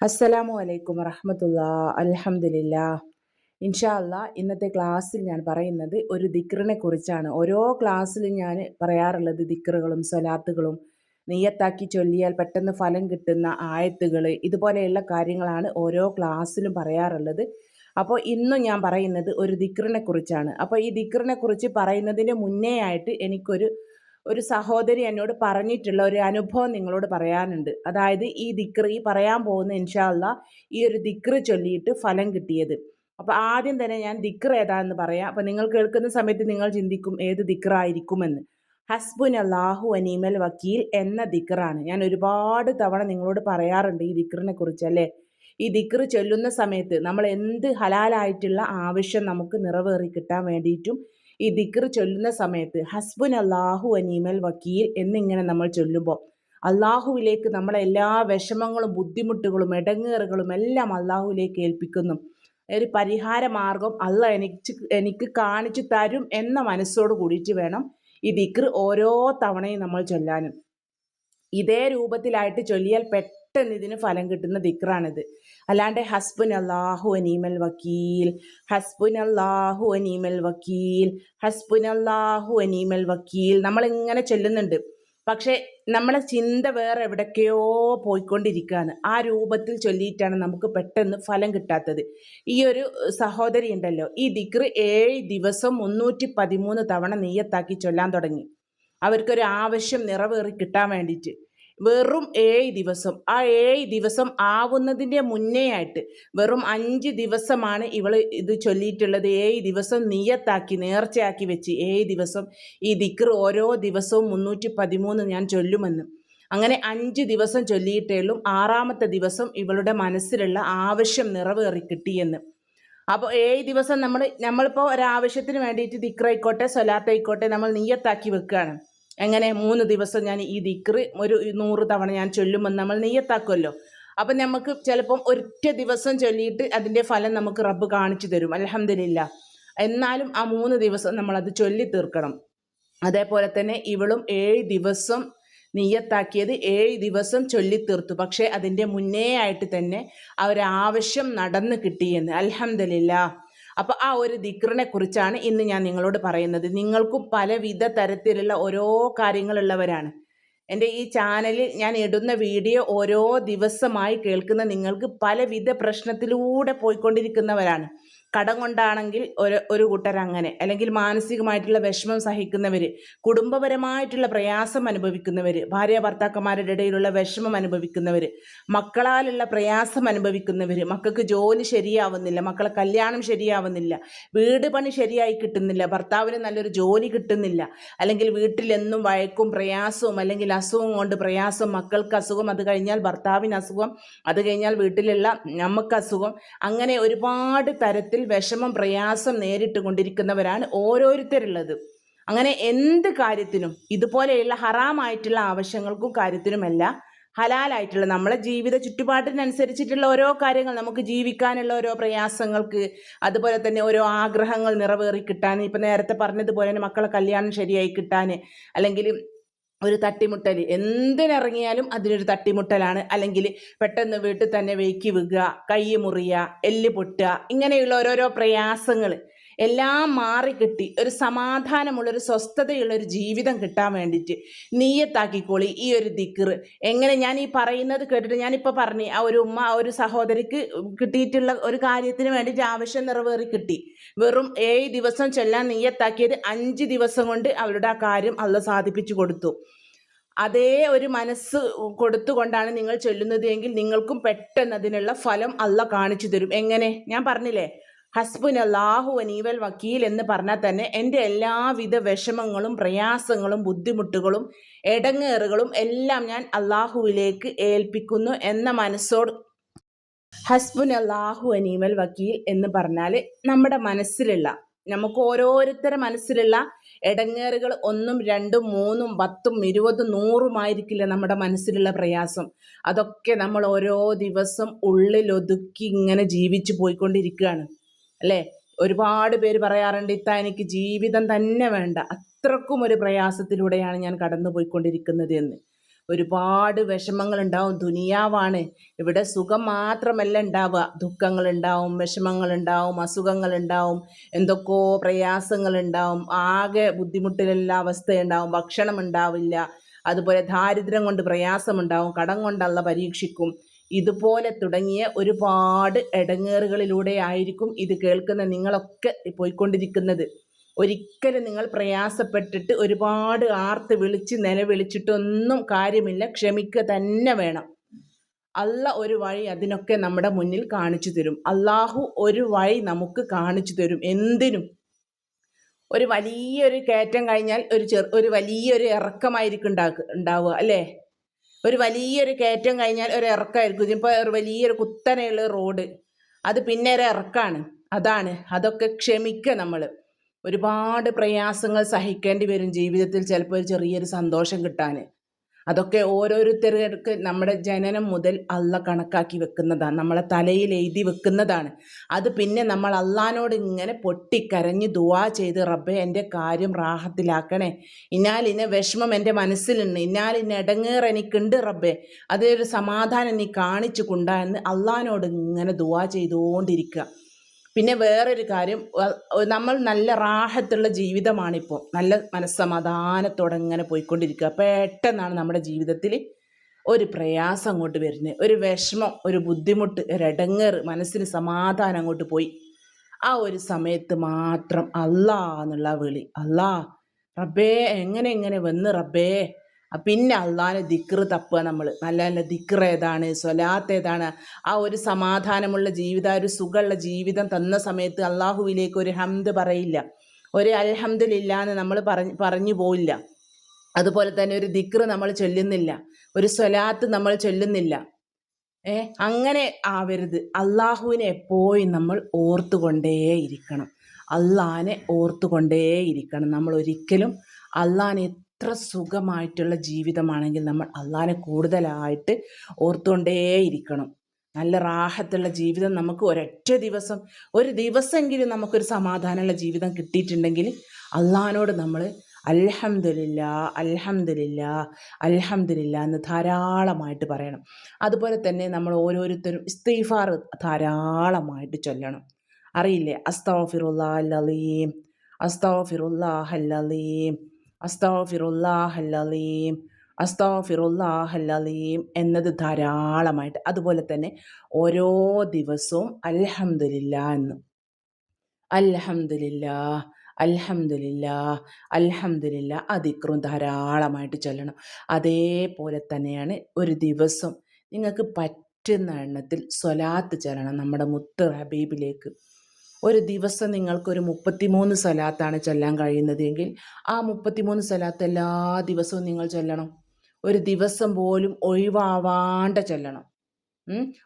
അസ്സലാമു അലൈക്കും വറഹമത്തുള്ള. അലഹമില്ല ഇൻഷാല്ല ഇന്നത്തെ ക്ലാസ്സിൽ ഞാൻ പറയുന്നത് ഒരു ദിക്റിനെ കുറിച്ചാണ്. ഓരോ ക്ലാസ്സിലും ഞാൻ പറയാറുള്ളത് ദിക്റുകളും സ്വലാത്തുകളും നെയ്യത്താക്കി ചൊല്ലിയാൽ പെട്ടെന്ന് ഫലം കിട്ടുന്ന ആയത്തുകൾ ഇതുപോലെയുള്ള കാര്യങ്ങളാണ് ഓരോ ക്ലാസ്സിലും പറയാറുള്ളത്. അപ്പോൾ ഇന്നും ഞാൻ പറയുന്നത് ഒരു ദിക്റിനെ കുറിച്ചാണ്. അപ്പോൾ ഈ ദിക്റിനെ കുറിച്ച് പറയുന്നതിന് മുന്നേ ആയിട്ട് എനിക്കൊരു ഒരു സഹോദരി എന്നോട് പറഞ്ഞിട്ടുള്ള ഒരു അനുഭവം നിങ്ങളോട് പറയാനുണ്ട്. അതായത് ഈ ദിക്റ് ഈ പറയാൻ പോകുന്ന ഇൻഷാല്ല ഈ ഒരു ദിക്റ് ചൊല്ലിയിട്ട് ഫലം കിട്ടിയത്. അപ്പോൾ ആദ്യം തന്നെ ഞാൻ ദിക്ർ ഏതാന്ന് പറയാം. അപ്പോൾ നിങ്ങൾ കേൾക്കുന്ന സമയത്ത് നിങ്ങൾ ചിന്തിക്കും ഏത് ദിക്റായിരിക്കുമെന്ന്. ഹസ്ബുൻ അള്ളാഹു അനീമൽ വക്കീൽ എന്ന ദിക്റാണ്. ഞാൻ ഒരുപാട് തവണ നിങ്ങളോട് പറയാറുണ്ട് ഈ ദിക്റിനെ കുറിച്ച് അല്ലേ? ഈ ദിക്ർ ചൊല്ലുന്ന സമയത്ത് നമ്മൾ എന്ത് ഹലാലായിട്ടുള്ള ആവശ്യം നമുക്ക് നിറവേറി കിട്ടാൻ വേണ്ടിയിട്ടും ഈ ദിക്ർ ചൊല്ലുന്ന സമയത്ത് ഹസ്ബുൻ അള്ളാഹു അനീമൽ വക്കീൽ എന്നിങ്ങനെ നമ്മൾ ചൊല്ലുമ്പോൾ അള്ളാഹുവിലേക്ക് നമ്മളെ എല്ലാ വിഷമങ്ങളും ബുദ്ധിമുട്ടുകളും ഇടങ്ങേറുകളും എല്ലാം അള്ളാഹുവിലേക്ക് ഏൽപ്പിക്കുന്നു. ഒരു പരിഹാര മാർഗം അല്ല എനിക്ക് എനിക്ക് കാണിച്ചു തരും എന്ന മനസ്സോട് കൂടിയിട്ട് വേണം ഈ ദിക്ർ ഓരോ തവണയും നമ്മൾ ചൊല്ലാനും. ഇതേ രൂപത്തിലായിട്ട് ചൊല്ലിയാൽ പെട്ടെന്ന് ഇതിന് ഫലം കിട്ടുന്ന ദിക്റാണിത്. അല്ലാണ്ട് ഹസ്ബുൻ അള്ളാഹു അനീമൽ വക്കീൽ ഹസ്ബുൻ അള്ളാഹു അനീമൽ വക്കീൽ ഹസ്ബുൻ അള്ളാഹു അനീമൽ വക്കീൽ നമ്മൾ ഇങ്ങനെ ചൊല്ലുന്നുണ്ട്. പക്ഷേ നമ്മളെ ചിന്ത വേറെ എവിടൊക്കെയോ പോയിക്കൊണ്ടിരിക്കുകയാണ് ആ രൂപത്തിൽ ചൊല്ലിയിട്ടാണ് നമുക്ക് പെട്ടെന്ന് ഫലം കിട്ടാത്തത്. ഈ ഒരു സഹോദരി ഉണ്ടല്ലോ ഈ ദിക്റ് ഏഴ് ദിവസം മുന്നൂറ്റി പതിമൂന്ന് തവണ നെയ്യത്താക്കി ചൊല്ലാൻ തുടങ്ങി. അവർക്കൊരു ആവശ്യം നിറവേറി കിട്ടാൻ വേണ്ടിയിട്ട്. വെറും ഏഴ് ദിവസം. ആ ഏഴ് ദിവസം ആവുന്നതിന്റെ മുന്നേ ആയിട്ട് വെറും അഞ്ച് ദിവസമാണ് ഇവൾ ഇത് ചൊല്ലിയിട്ടുള്ളത്. ഏഴ് ദിവസം നിയത്താക്കി നേർച്ചയാക്കി വെച്ച് ഏഴ് ദിവസം ഈ ദിക്ർ ഓരോ ദിവസവും മുന്നൂറ്റി പതിമൂന്ന് ഞാൻ ചൊല്ലുമെന്ന്. അങ്ങനെ അഞ്ച് ദിവസം ചൊല്ലിയിട്ടേളും ആറാമത്തെ ദിവസം ഇവളുടെ മനസ്സിലുള്ള ആവശ്യം നിറവേറി കിട്ടിയെന്ന്. അപ്പോൾ ഏഴ് ദിവസം നമ്മൾ നമ്മളിപ്പോൾ ഒരാവശ്യത്തിന് വേണ്ടിയിട്ട് ദിക്റായിക്കോട്ടെ സ്വലാത്തായിക്കോട്ടെ നമ്മൾ നീയത്താക്കി വെക്കുകയാണ്. എങ്ങനെ മൂന്ന് ദിവസം ഞാൻ ഈ ദിക്റ് ഒരു നൂറ് തവണ ഞാൻ ചൊല്ലുമെന്ന് നമ്മൾ നെയ്യത്താക്കുമല്ലോ അപ്പം നമുക്ക് ചിലപ്പം ഒറ്റ ദിവസം ചൊല്ലിയിട്ട് അതിന്റെ ഫലം നമുക്ക് റബ്ബ് കാണിച്ചു തരും. അലഹമില്ല എന്നാലും ആ മൂന്ന് ദിവസം നമ്മളത് ചൊല്ലി തീർക്കണം. അതേപോലെ തന്നെ ഇവളും ഏഴ് ദിവസം നീയത്താക്കിയത് ഏഴ് ദിവസം ചൊല്ലി തീർത്തു. പക്ഷേ അതിന്റെ മുന്നേ ആയിട്ട് തന്നെ അവരാവശ്യം നടന്നു കിട്ടിയെന്ന്. അലഹമില്ല അപ്പോൾ ആ ഒരു ദിക്റിനെ കുറിച്ചാണ് ഇന്ന് ഞാൻ നിങ്ങളോട് പറയുന്നത്. നിങ്ങൾക്കും പലവിധ തരത്തിലുള്ള ഓരോ കാര്യങ്ങളുള്ളവരാണ്. എന്റെ ഈ ചാനലിൽ ഞാൻ ഇടുന്ന വീഡിയോ ഓരോ ദിവസമായി കേൾക്കുന്ന നിങ്ങൾക്ക് പലവിധ പ്രശ്നത്തിലൂടെ പോയിക്കൊണ്ടിരിക്കുന്നവരാണ്. കടം കൊണ്ടാണെങ്കിൽ ഒരു ഒരു കൂട്ടർ അങ്ങനെ അല്ലെങ്കിൽ മാനസികമായിട്ടുള്ള വിഷമം സഹിക്കുന്നവർ കുടുംബപരമായിട്ടുള്ള പ്രയാസം അനുഭവിക്കുന്നവർ ഭാര്യ ഭർത്താക്കന്മാരുടെ ഇടയിലുള്ള വിഷമം അനുഭവിക്കുന്നവർ മക്കളാലുള്ള പ്രയാസം അനുഭവിക്കുന്നവർ മക്കൾക്ക് ജോലി ശരിയാവുന്നില്ല മക്കളെ കല്യാണം ശരിയാവുന്നില്ല വീട് പണി ശരിയായി കിട്ടുന്നില്ല ഭർത്താവിന് നല്ലൊരു ജോലി കിട്ടുന്നില്ല അല്ലെങ്കിൽ വീട്ടിലെന്നും വഴക്കും പ്രയാസവും അല്ലെങ്കിൽ അസുഖം കൊണ്ട് പ്രയാസം മക്കൾക്ക് അസുഖം അത് കഴിഞ്ഞാൽ ഭർത്താവിന് അസുഖം അത് കഴിഞ്ഞാൽ വീട്ടിലുള്ള നമുക്ക് അസുഖം അങ്ങനെ ഒരുപാട് തരത്തിൽ ജീവിതത്തിൽ വിഷമം പ്രയാസം നേരിട്ട് കൊണ്ടിരിക്കുന്നവരാണ് ഓരോരുത്തരുള്ളത്. അങ്ങനെ എന്ത് കാര്യത്തിനും ഇതുപോലെയുള്ള ഹറാമായിട്ടുള്ള ആവശ്യങ്ങൾക്കും കാര്യത്തിനുമല്ല ഹലാലായിട്ടുള്ള നമ്മളെ ജീവിത ചുറ്റുപാടിനനുസരിച്ചിട്ടുള്ള ഓരോ കാര്യങ്ങൾ നമുക്ക് ജീവിക്കാനുള്ള ഓരോ പ്രയാസങ്ങൾക്ക് അതുപോലെ തന്നെ ഓരോ ആഗ്രഹങ്ങൾ നിറവേറി കിട്ടാൻ ഇപ്പം നേരത്തെ പറഞ്ഞതുപോലെ തന്നെ മക്കളെ കല്യാണം ശരിയായി കിട്ടാൻ അല്ലെങ്കിൽ ഒരു തട്ടിമുട്ടൽ എന്തിനിറങ്ങിയാലും അതിനൊരു തട്ടിമുട്ടലാണ്. അല്ലെങ്കിൽ പെട്ടെന്ന് വീട്ടിൽ തന്നെ വെയ്ക്കി വീഴുക കൈ മുറിയുക എല്ല് പൊട്ടുക ഇങ്ങനെയുള്ള ഓരോരോ പ്രയാസങ്ങൾ എല്ലാം മാറിക്കിട്ടി ഒരു സമാധാനമുള്ള ഒരു സ്വസ്ഥതയുള്ള ഒരു ജീവിതം കിട്ടാൻ വേണ്ടിയിട്ട് നീയത്താക്കിക്കോളി ഈ ഒരു ദിക്കർ എങ്ങനെ ഞാൻ ഈ പറയുന്നത് കേട്ടിട്ട് ഞാനിപ്പോൾ പറഞ്ഞു ആ ഒരു ഉമ്മ ആ ഒരു സഹോദരിക്ക് കിട്ടിയിട്ടുള്ള ഒരു കാര്യത്തിന് വേണ്ടിയിട്ട് ആവശ്യം നിറവേറി കിട്ടി. വെറും ഏഴ് ദിവസം ചെല്ലാൻ നീയത്താക്കിയത് അഞ്ച് ദിവസം കൊണ്ട് അവരുടെ ആ കാര്യം അള്ള സാധിപ്പിച്ചു കൊടുത്തു. അതേ ഒരു മനസ്സ് കൊടുത്തുകൊണ്ടാണ് നിങ്ങൾ ചൊല്ലുന്നത് എങ്കിൽ നിങ്ങൾക്കും പെട്ടെന്ന് അതിനുള്ള ഫലം അല്ല കാണിച്ചു തരും. എങ്ങനെ? ഞാൻ പറഞ്ഞില്ലേ? ഹസ്ബുൻ അള്ളാഹു അനീവൽ വക്കീൽ എന്ന് പറഞ്ഞാൽ തന്നെ എന്റെ എല്ലാവിധ വിഷമങ്ങളും പ്രയാസങ്ങളും ബുദ്ധിമുട്ടുകളും ഇടങ്ങേറുകളും എല്ലാം ഞാൻ അള്ളാഹുവിലേക്ക് ഏൽപ്പിക്കുന്നു എന്ന മനസ്സോട് ഹസ്ബുൻ അള്ളാഹു അനീവൽ വക്കീൽ എന്ന് പറഞ്ഞാൽ നമ്മുടെ മനസ്സിലുള്ള നമുക്ക് ഓരോരുത്തരുടെ മനസ്സിലുള്ള ഇടങ്ങേറുകൾ ഒന്നും രണ്ടും മൂന്നും പത്തും ഇരുപതും നൂറുമായിരിക്കില്ല നമ്മുടെ മനസ്സിലുള്ള പ്രയാസം. അതൊക്കെ നമ്മൾ ഓരോ ദിവസം ഉള്ളിലൊതുക്കി ഇങ്ങനെ ജീവിച്ചു പോയിക്കൊണ്ടിരിക്കുകയാണ്. അല്ലേ? ഒരുപാട് പേര് പറയാറുണ്ട് ഇത്ത എനിക്ക് ജീവിതം തന്നെ വേണ്ട. അത്രക്കും ഒരു പ്രയാസത്തിലൂടെയാണ് ഞാൻ കടന്നു പോയിക്കൊണ്ടിരിക്കുന്നത് എന്ന്. ഒരുപാട് വിഷമങ്ങൾ ഉണ്ടാവും ദുനിയാവാണ്. ഇവിടെ സുഖം മാത്രമല്ല ഉണ്ടാവുക. ദുഃഖങ്ങൾ ഉണ്ടാവും വിഷമങ്ങൾ ഉണ്ടാവും അസുഖങ്ങൾ ഉണ്ടാവും എന്തൊക്കെയോ പ്രയാസങ്ങൾ ഉണ്ടാവും ആകെ ബുദ്ധിമുട്ടിലുള്ള അവസ്ഥയുണ്ടാവും. ഭക്ഷണം ഉണ്ടാവില്ല. അതുപോലെ ദാരിദ്ര്യം കൊണ്ട് പ്രയാസമുണ്ടാവും. കടം കൊണ്ടുള്ള പരീക്ഷിക്കും. ഇതുപോലെ തുടങ്ങിയ ഒരുപാട് ഇടങ്ങേറുകളിലൂടെ ആയിരിക്കും ഇത് കേൾക്കുന്ന നിങ്ങളൊക്കെ പോയിക്കൊണ്ടിരിക്കുന്നത്. ഒരിക്കലും നിങ്ങൾ പ്രയാസപ്പെട്ടിട്ട് ഒരുപാട് ആർത്ത് വിളിച്ച് നിലവിളിച്ചിട്ടൊന്നും കാര്യമില്ല. ക്ഷമിക്കുക തന്നെ വേണം. അല്ല ഒരു വഴി അതിനൊക്കെ നമ്മുടെ മുന്നിൽ കാണിച്ചു തരും. അള്ളാഹു ഒരു വഴി നമുക്ക് കാണിച്ചു തരും. എന്തിനും? ഒരു വലിയൊരു കയറ്റം കഴിഞ്ഞാൽ ഒരു ചെറു ഒരു വലിയൊരു ഇറക്കമായിരിക്കും ഉണ്ടാക്കുക ഉണ്ടാവുക അല്ലേ? ഒരു വലിയൊരു കയറ്റം കഴിഞ്ഞാൽ ഒരു ഇറക്കമായിരിക്കും. ഇപ്പോൾ ഒരു വലിയൊരു കുത്തനെയുള്ള റോഡ്. അത് പിന്നെ ഒരു ഇറക്കാണ്. അതാണ്. അതൊക്കെ ക്ഷമിക്കുക നമ്മൾ ഒരുപാട് പ്രയാസങ്ങൾ സഹിക്കേണ്ടി വരും ജീവിതത്തിൽ ചിലപ്പോൾ ഒരു ചെറിയൊരു സന്തോഷം കിട്ടാൻ അതൊക്കെ ഓരോരുത്തർക്ക് നമ്മുടെ ജനനം മുതൽ അല്ല കണക്കാക്കി വെക്കുന്നതാണ്. നമ്മളെ തലയിൽ എഴുതി വെക്കുന്നതാണ്. അത് പിന്നെ നമ്മൾ അള്ളഹാനോട് ഇങ്ങനെ പൊട്ടിക്കരഞ്ഞ് ദുവാ ചെയ്ത് റബ്ബെ എന്റെ കാര്യം റാഹത്തിലാക്കണേ. ഇന്നാൽ ഇന്ന വിഷമം എന്റെ മനസ്സിലുണ്ട്. ഇന്നാൽ ഇന്ന ഇടങ്ങേർ എനിക്കുണ്ട് റബ്ബെ. അതൊരു സമാധാനം നീ കാണിച്ചു കൊണ്ടാ എന്ന് അള്ളഹാനോട് ഇങ്ങനെ ദുവാ ചെയ്തുകൊണ്ടിരിക്കുക. പിന്നെ വേറൊരു കാര്യം നമ്മൾ നല്ല റാഹത്തുള്ള ജീവിതമാണിപ്പോൾ നല്ല മനസ്സമാധാനത്തോടെ ഇങ്ങനെ പോയിക്കൊണ്ടിരിക്കുക. പെട്ടെന്നാണ് നമ്മുടെ ജീവിതത്തിൽ ഒരു പ്രയാസം അങ്ങോട്ട് വരുന്നത്. ഒരു വിഷമം ഒരു ബുദ്ധിമുട്ട് ഒരു ഇടങ്ങേറ് മനസ്സിന് സമാധാനം അങ്ങോട്ട് പോയി. ആ ഒരു സമയത്ത് മാത്രം അല്ലാ എന്നുള്ള വിളി. അല്ലാ റബ്ബേ എങ്ങനെ എങ്ങനെ വന്ന് റബ്ബേ പിന്നെ അള്ളാഹിനെ ദിക്റ് തപ്പുക നമ്മൾ നല്ല നല്ല ദിക്റ് ഏതാണ് സ്വലാത്ത് ഏതാണ്? ആ ഒരു സമാധാനമുള്ള ജീവിതം ഒരു സുഖമുള്ള ജീവിതം തന്ന സമയത്ത് അള്ളാഹുവിലേക്ക് ഒരു ഹംദ് പറയില്ല. ഒരു അൽഹംദില്ല എന്ന് നമ്മൾ പറഞ്ഞ് പറഞ്ഞു പോയില്ല അതുപോലെ തന്നെ ഒരു ദിക്റ് നമ്മൾ ചൊല്ലുന്നില്ല. ഒരു സ്വലാത്ത് നമ്മൾ ചൊല്ലുന്നില്ല. ഏ അങ്ങനെ ആവരുത്. അള്ളാഹുവിനെ എപ്പോഴും നമ്മൾ ഓർത്തുകൊണ്ടേയിരിക്കണം അള്ളാഹിനെ ഓർത്തുകൊണ്ടേയിരിക്കണം നമ്മൾ ഒരിക്കലും അള്ളാഹിനെ എത്ര സുഖമായിട്ടുള്ള ജീവിതമാണെങ്കിൽ നമ്മൾ അള്ളാഹിനെ കൂടുതലായിട്ട് ഓർത്തുകൊണ്ടേയിരിക്കണം. നല്ല റാഹത്തുള്ള ജീവിതം നമുക്ക് ഒരൊറ്റ ദിവസം ഒരു ദിവസമെങ്കിലും നമുക്കൊരു സമാധാനമുള്ള ജീവിതം കിട്ടിയിട്ടുണ്ടെങ്കിൽ അള്ളഹാനോട് നമ്മൾ അൽഹംദുലില്ല അൽഹംദുലില്ല അൽഹംദുലില്ല എന്ന് ധാരാളമായിട്ട് പറയണം. അതുപോലെ തന്നെ നമ്മൾ ഓരോരുത്തരും ഇസ്തീഫാർ ധാരാളമായിട്ട് ചൊല്ലണം. അറിയില്ലേ? അസ്തഫിറുല്ലാ അല്ലീം അസ്തഫിറുല്ലാഹല്ലീം അസ്താഫിറുല്ലാഹല്ലീം അസ്താഫിറുല്ലാഹല്ലീം എന്നത് ധാരാളമായിട്ട്. അതുപോലെ തന്നെ ഓരോ ദിവസവും അൽഹമില്ല എന്ന്. അൽഹമില്ല അൽഹമില്ല അൽഹമില്ല അതിക്രും ധാരാളമായിട്ട് ചൊല്ലണം. അതേപോലെ തന്നെയാണ് ഒരു ദിവസം നിങ്ങൾക്ക് പറ്റുന്ന എണ്ണത്തിൽ സ്വലാത്ത് ചൊല്ലണം നമ്മുടെ മുത്ത് ഹബീബിലേക്ക്. ഒരു ദിവസം നിങ്ങൾക്കൊരു മുപ്പത്തിമൂന്ന് സലാത്താണ് ചൊല്ലാൻ കഴിയുന്നതെങ്കിൽ ആ മുപ്പത്തിമൂന്ന് സലാത്ത് എല്ലാ ദിവസവും നിങ്ങൾ ചെല്ലണം. ഒരു ദിവസം പോലും ഒഴിവാവാണ്ട ചെല്ലണം.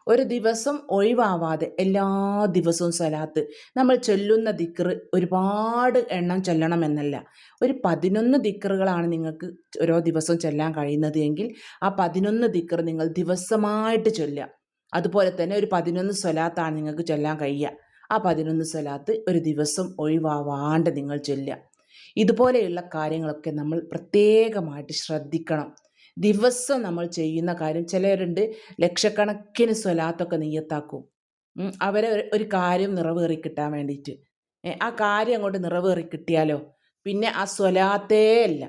ഒരു ദിവസം ഒഴിവാവാതെ എല്ലാ ദിവസവും സലാത്ത്. നമ്മൾ ചൊല്ലുന്ന ദിക്റ് ഒരുപാട് എണ്ണം ചെല്ലണമെന്നല്ല. ഒരു പതിനൊന്ന് ദിക്റുകളാണ് നിങ്ങൾക്ക് ഓരോ ദിവസവും ചെല്ലാൻ കഴിയുന്നത് എങ്കിൽ ആ പതിനൊന്ന് ദിക്കർ നിങ്ങൾ ദിവസമായിട്ട് ചൊല്ലുക. അതുപോലെ തന്നെ ഒരു പതിനൊന്ന് സ്വലാത്താണ് നിങ്ങൾക്ക് ചൊല്ലാൻ കഴിയുക. ആ പതിനൊന്ന് സ്വലാത്ത് ഒരു ദിവസം ഒഴിവാവാണ്ട് നിങ്ങൾ ചൊല്ലുക. ഇതുപോലെയുള്ള കാര്യങ്ങളൊക്കെ നമ്മൾ പ്രത്യേകമായിട്ട് ശ്രദ്ധിക്കണം. ദിവസം നമ്മൾ ചെയ്യുന്ന കാര്യം ചിലരുണ്ട് ലക്ഷക്കണക്കിന് സ്വലാത്തൊക്കെ നെയ്യത്താക്കും. അവരെ ഒരു കാര്യം നിറവേറി കിട്ടാൻ വേണ്ടിയിട്ട് ആ കാര്യം അങ്ങോട്ട് നിറവേറി കിട്ടിയാലോ? പിന്നെ ആ സ്വലാത്തേ അല്ല.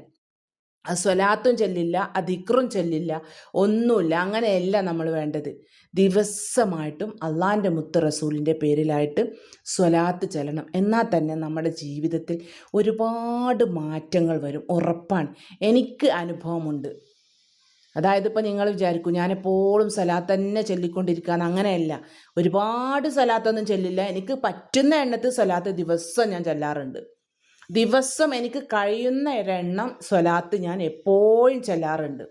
സ്വലാത്തും ചെല്ലില്ല ആ ദിക്റും ചെല്ലില്ല ഒന്നുമില്ല. അങ്ങനെയല്ല നമ്മൾ വേണ്ടത്. ദിവസമായിട്ടും അള്ളാന്റെ മുത്ത് റസൂലിന്റെ പേരിലായിട്ട് സ്വലാത്ത് ചെല്ലണം. എന്നാൽ തന്നെ നമ്മുടെ ജീവിതത്തിൽ ഒരുപാട് മാറ്റങ്ങൾ വരും. ഉറപ്പാണ്. എനിക്ക് അനുഭവമുണ്ട്. അതായത് ഇപ്പോൾ നിങ്ങൾ വിചാരിക്കും ഞാനെപ്പോഴും സലാത്ത് തന്നെ ചൊല്ലിക്കൊണ്ടിരിക്കുകയെന്ന് അങ്ങനെയല്ല. ഒരുപാട് സലാത്തൊന്നും ചെല്ലില്ല. എനിക്ക് പറ്റുന്ന എണ്ണത്തിൽ സലാത്ത് ദിവസം ഞാൻ ചെല്ലാറുണ്ട്. ദിവസം എനിക്ക് കഴിയുന്ന ഒരെണ്ണം സ്വലാത്ത് ഞാൻ എപ്പോഴും ചെല്ലാറുണ്ട്.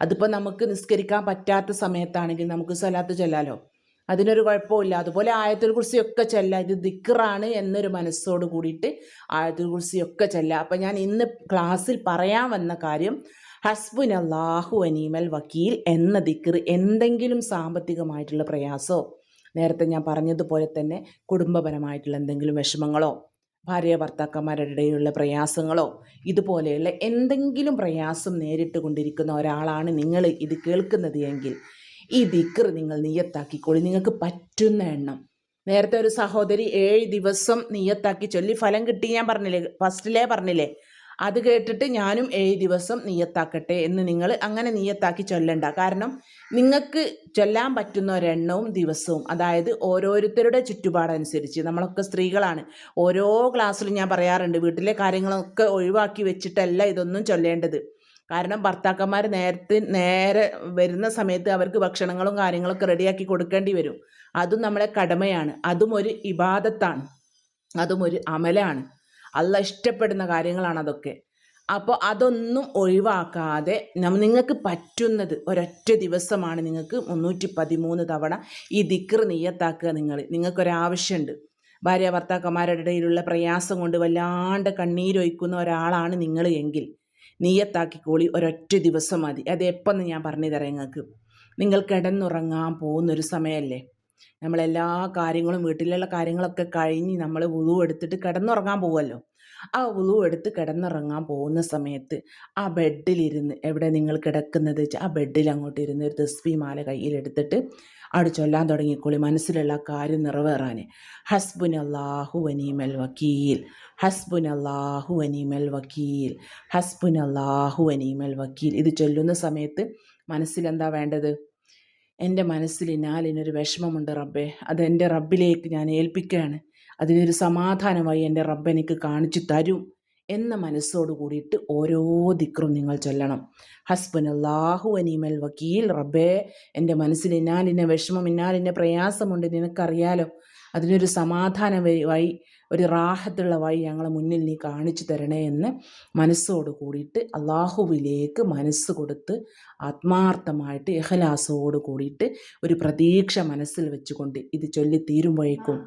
അതിപ്പോൾ നമുക്ക് നിസ്കരിക്കാൻ പറ്റാത്ത സമയത്താണെങ്കിൽ നമുക്ക് സ്വലാത്ത് ചെല്ലാലോ? അതിനൊരു കുഴപ്പമില്ല അതുപോലെ ആയത്തിൽ കുറിച്ചൊക്കെ ചെല്ല. ഇത് ദിക്കറാണ് എന്നൊരു മനസ്സോട് കൂടിയിട്ട് ആയത്തിൽ കുറിച്ചൊക്കെ ചെല്ല. അപ്പം ഞാൻ ഇന്ന് ക്ലാസ്സിൽ പറയാൻ വന്ന കാര്യം ഹസ്ബുൻ അള്ളാഹു അനീമൽ വക്കീൽ എന്ന ദിക്കർ എന്തെങ്കിലും സാമ്പത്തികമായിട്ടുള്ള പ്രയാസമോ നേരത്തെ ഞാൻ പറഞ്ഞതുപോലെ തന്നെ കുടുംബപരമായിട്ടുള്ള എന്തെങ്കിലും വിഷമങ്ങളോ? ഭാര്യ ഭർത്താക്കന്മാരുടെ ഇടയിലുള്ള പ്രയാസങ്ങളോ ഇതുപോലെയുള്ള എന്തെങ്കിലും പ്രയാസം നേരിട്ട് കൊണ്ടിരിക്കുന്ന ഒരാളാണ് നിങ്ങൾ ഇത് കേൾക്കുന്നത് എങ്കിൽ ഈ ദിക്കർ നിങ്ങൾ നിയത്താക്കിക്കോളി. നിങ്ങൾക്ക് പറ്റുന്ന എണ്ണം. നേരത്തെ ഒരു സഹോദരി ഏഴ് ദിവസം നിയത്താക്കി ചൊല്ലി ഫലം കിട്ടി ഞാൻ പറഞ്ഞില്ലേ? ഫസ്റ്റിലേ പറഞ്ഞില്ലേ? അത് കേട്ടിട്ട് ഞാനും ഏഴ് ദിവസം നീയത്താക്കട്ടെ എന്ന് നിങ്ങൾ അങ്ങനെ നീയത്താക്കി ചൊല്ലണ്ട. കാരണം നിങ്ങൾക്ക് ചൊല്ലാൻ പറ്റുന്ന ഒരെണ്ണവും ദിവസവും അതായത് ഓരോരുത്തരുടെ ചുറ്റുപാടനുസരിച്ച്. നമ്മളൊക്കെ സ്ത്രീകളാണ്. ഓരോ ക്ലാസ്സിലും ഞാൻ പറയാറുണ്ട് വീട്ടിലെ കാര്യങ്ങളൊക്കെ ഒഴിവാക്കി വെച്ചിട്ടല്ല ഇതൊന്നും ചൊല്ലേണ്ടത്. കാരണം ഭർത്താക്കന്മാർ നേരത്തെ നേരെ വരുന്ന സമയത്ത് അവർക്ക് ഭക്ഷണങ്ങളും കാര്യങ്ങളൊക്കെ റെഡിയാക്കി കൊടുക്കേണ്ടി വരും. അതും നമ്മളെ കടമയാണ്. അതും ഒരു ഇബാദത്താണ്. അതും ഒരു അമലാണ്. അല്ല ഇഷ്ടപ്പെടുന്ന കാര്യങ്ങളാണ് അതൊക്കെ. അപ്പോൾ അതൊന്നും ഒഴിവാക്കാതെ നിങ്ങൾക്ക് പറ്റുന്നത് ഒരൊറ്റ ദിവസമാണ് നിങ്ങൾക്ക് മുന്നൂറ്റി പതിമൂന്ന് തവണ ഈ ദിക്ർ നീയത്താക്കുക നിങ്ങൾ. നിങ്ങൾക്കൊരാവശ്യമുണ്ട്. ഭാര്യ ഭർത്താക്കന്മാരുടെ ഇടയിലുള്ള പ്രയാസം കൊണ്ട് വല്ലാണ്ട് കണ്ണീരൊഴിക്കുന്ന ഒരാളാണ് നിങ്ങൾ എങ്കിൽ നീയത്താക്കിക്കോളി ഒരൊറ്റ ദിവസം മതി. അത് എപ്പോന്ന് ഞാൻ പറഞ്ഞു തരാം നിങ്ങൾക്ക്. നിങ്ങൾ കിടന്നുറങ്ങാൻ പോകുന്നൊരു സമയമല്ലേ നമ്മളെല്ലാ കാര്യങ്ങളും വീട്ടിലുള്ള കാര്യങ്ങളൊക്കെ കഴിഞ്ഞ് നമ്മൾ വുളു എടുത്തിട്ട് കിടന്നുറങ്ങാൻ പോകുമല്ലോ ആ വുളു എടുത്ത് കിടന്നുറങ്ങാൻ പോകുന്ന സമയത്ത് ആ ബെഡിലിരുന്ന് എവിടെ നിങ്ങൾ കിടക്കുന്നത് വെച്ചാൽ ആ ബെഡിൽ അങ്ങോട്ട് ഇരുന്ന് ഒരു തസ്ബി മാല കയ്യിലെടുത്തിട്ട് അവിടെ ചൊല്ലാൻ തുടങ്ങിക്കോളി. മനസ്സിലുള്ള കാര്യം നിറവേറാൻ ഹസ്ബുൻ അള്ളാഹു വനീമൽ വക്കീൽ. ഹസ്ബുൻ അള്ളാഹു വനീമൽ വക്കീൽ. ഹസ്ബുൻ അള്ളാഹു വനീമൽ വക്കീൽ. ഇത് ചൊല്ലുന്ന സമയത്ത് മനസ്സിലെന്താ വേണ്ടത്? എന്റെ മനസ്സിൽ ഇനാലിനൊരു വിഷമമുണ്ട് റബ്ബേ. അത് എന്റെ റബ്ബിലേക്ക് ഞാൻ ഏൽപ്പിക്കുകയാണ്. അതിനൊരു സമാധാനമായി എന്റെ റബ്ബ് എനിക്ക് കാണിച്ചു തരും എന്ന മനസ്സോട് കൂടിയിട്ട് ഓരോ ദിക്റും നിങ്ങൾ ചൊല്ലണം. ഹസ്ബൻ അള്ളാഹു അനീമൽ വക്കീൽ റബ്ബേ. എന്റെ മനസ്സിൽ ഇന്നാലിന്റെ വിഷമം ഇന്നാലിന്റെ പ്രയാസമുണ്ട്. നിനക്കറിയാലോ? അതിനൊരു സമാധാനമായി ഒരു റാഹത്തുള്ള വഴി ഞങ്ങളെ മുന്നിൽ നീ കാണിച്ചു തരണേ എന്ന് മനസ്സോട് കൂടിയിട്ട് അള്ളാഹുവിലേക്ക് മനസ്സ് കൊടുത്ത് ആത്മാർത്ഥമായിട്ട് എഹലാസോട് കൂടിയിട്ട് ഒരു പ്രതീക്ഷ മനസ്സിൽ വെച്ചുകൊണ്ട് ഇത് ചൊല്ലി തീരുമ്പോഴേക്കും